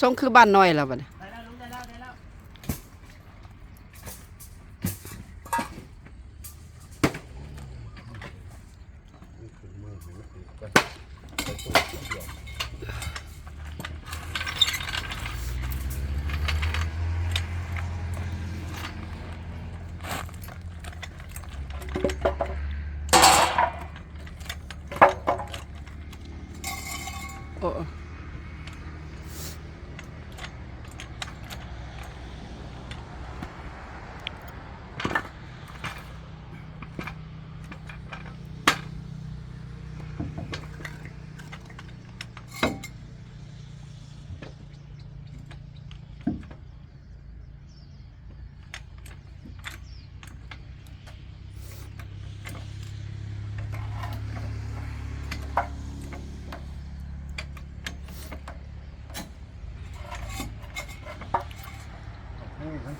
ทรงคือบ้านน้อยแล้วบัดนี้ได้แล้วลุงได้แล้วได้แล้ว ขึ้นมือให้มันติดกันไปตู้เดียว โอ้ ให้มัน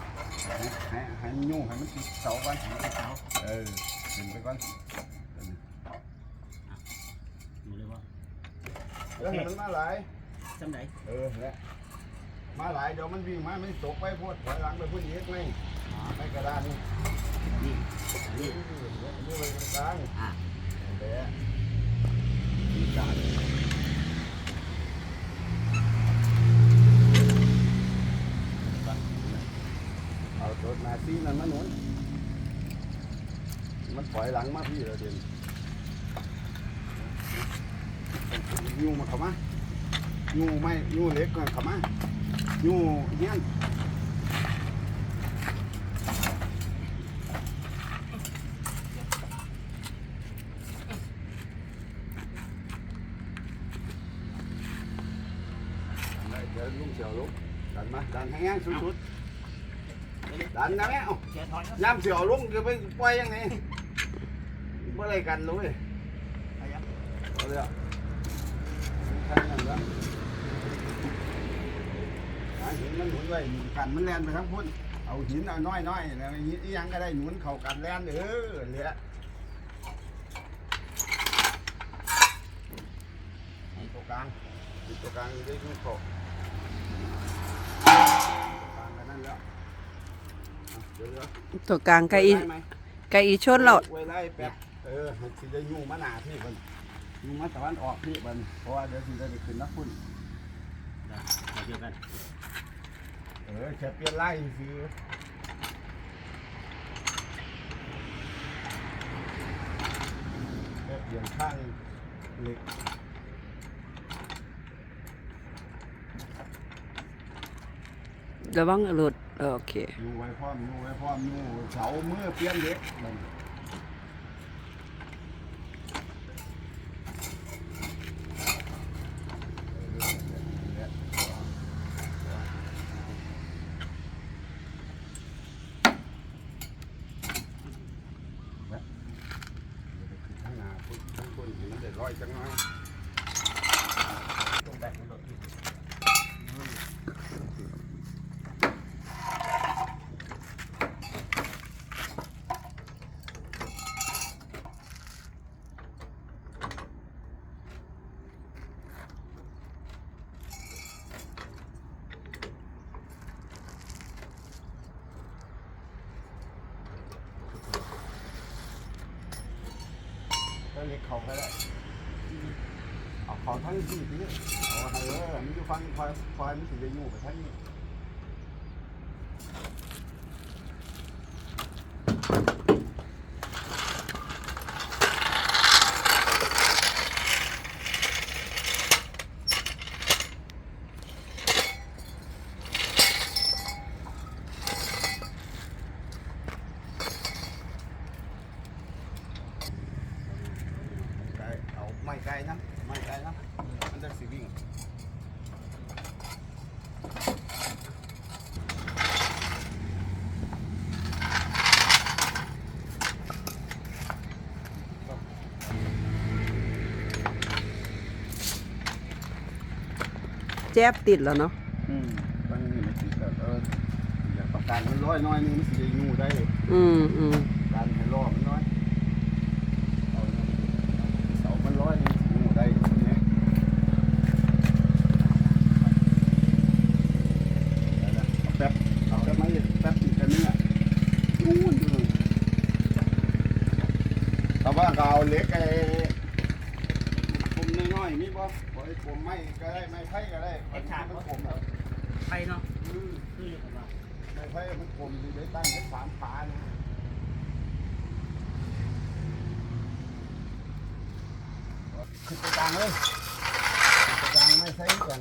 ให้ให้มัน ยุ่งให้มันติดเสาก่อนให้มันติดเสาเออขึ้นไปก่อนอยู่เลยวะเออให้มันมาหลายจำไหนเออและมาหลายเดี๋ยวมันวิ่งมามันตกไปพวดถอยหลังไปพูดอีกไหมไม่กระดานนี่นี่นี่นี่นี่ไปกลางอะเดี๋ยวมีการเอาตัวนาซีนั่นมาหนุนมันถอย หลังมาพี่เลยเดี๋ยวยูมาเข้ามายูไม่ยูเล็กก่อนเข้ามายูเงี้ยนเดี๋ยวลุงเสียวลุกดันมาดันให้ง่ายสุดๆดันนะแม่เอาแกถอยครับย่ำเสียวลุงจะไปปล่อยยังไงเมื่อไรกันรู้ยไปยังเอาเลยอะใช่นั่นละหาหินมันหนุนไว้กันมันแลนไปทั้งพุ่นเอาหินเอาน้อยน้อยๆแล้วหินอีหยังก็ได้หนุนเข่ากันแลนเออเหลือหินตัวกลางหินตัวกลางได้ยุ่งเข่าตัวกลางกันนั่นแล้วอะเดี๋ยวเดี๋ยวตัวกลางไก่อีได้ไหมไก่อีชนเราไว้ไล่แป๊บ เออมันสิได้ยุ่งมาหนาพี่มันยุ่งมาตะวันออกพี่มันเพราะว่าเดี๋ยวสิได้ไปขึ้นนักพุ่นได้มาเจอกัน เออแค่เปลี่ยนไล่คือแค่เปลี่ยนข้างเหล็กระวังหลุดเออโอเคอยู่ไว้พร้อมอยู่ไว้พร้อมอยู่เสามือเปลี่ยนเหล็กมันข้างหน้าพุ่นข้างพุ่นเห็นมันได้ร้อยจังน้อย ตรงแบกมันโดดที่ ก็ เล็กเขาไปแล้เอาเขาทั้งที่นี้เอาเออมันอยู่ฟังคอยคอยมันถึงจะอยู่ไปทั้งนี้ แจ๊บติดแล้วเนาะอืมบางนี่มันติดแบบเอออยาประกันมันร้อยน้อยนึงมันสิได้งูได้อืมอืมการให้รอบมันน้อยเอาเสามันร้อยนึงสิงูได้เนี่ยอาเแป๊บเอาแป๊บไหมแป๊บติดกันเนี่ยนู่นนู่แต่ว่าเอาเล็กไอ้ผมน้อยๆนี่บ่ ได้ผมไม่ก็ได้ไม่ไผ่ก็ได้ไอ้ฉากมันผมครับไปเนาะอืมคืออยู่กับเาไม่ไผ่มันผมดีได้ตั้งแค่สามขานะขึ้นไางเลยกลางไม่ใช่กัน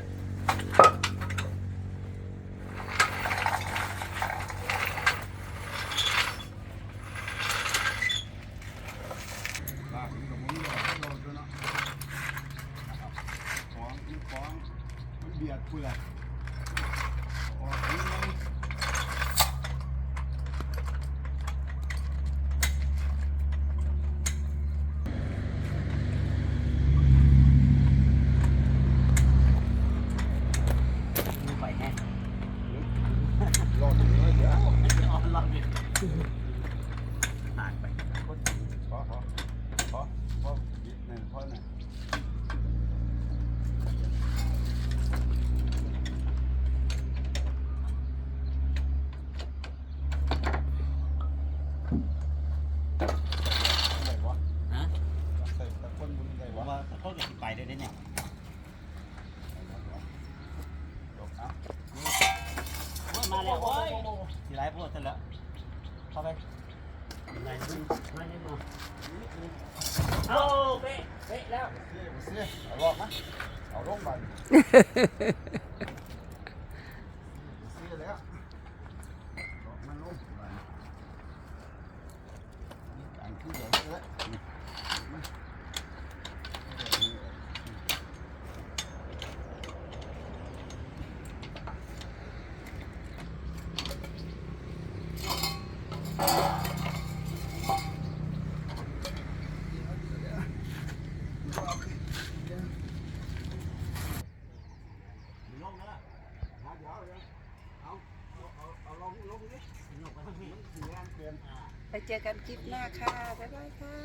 popular. เป๊ะเป๊ะแล้วเสียเอาลอกมาเอาลงมา เจอกันคลิปหน้าค่ะ บ๊ายบายค่ะ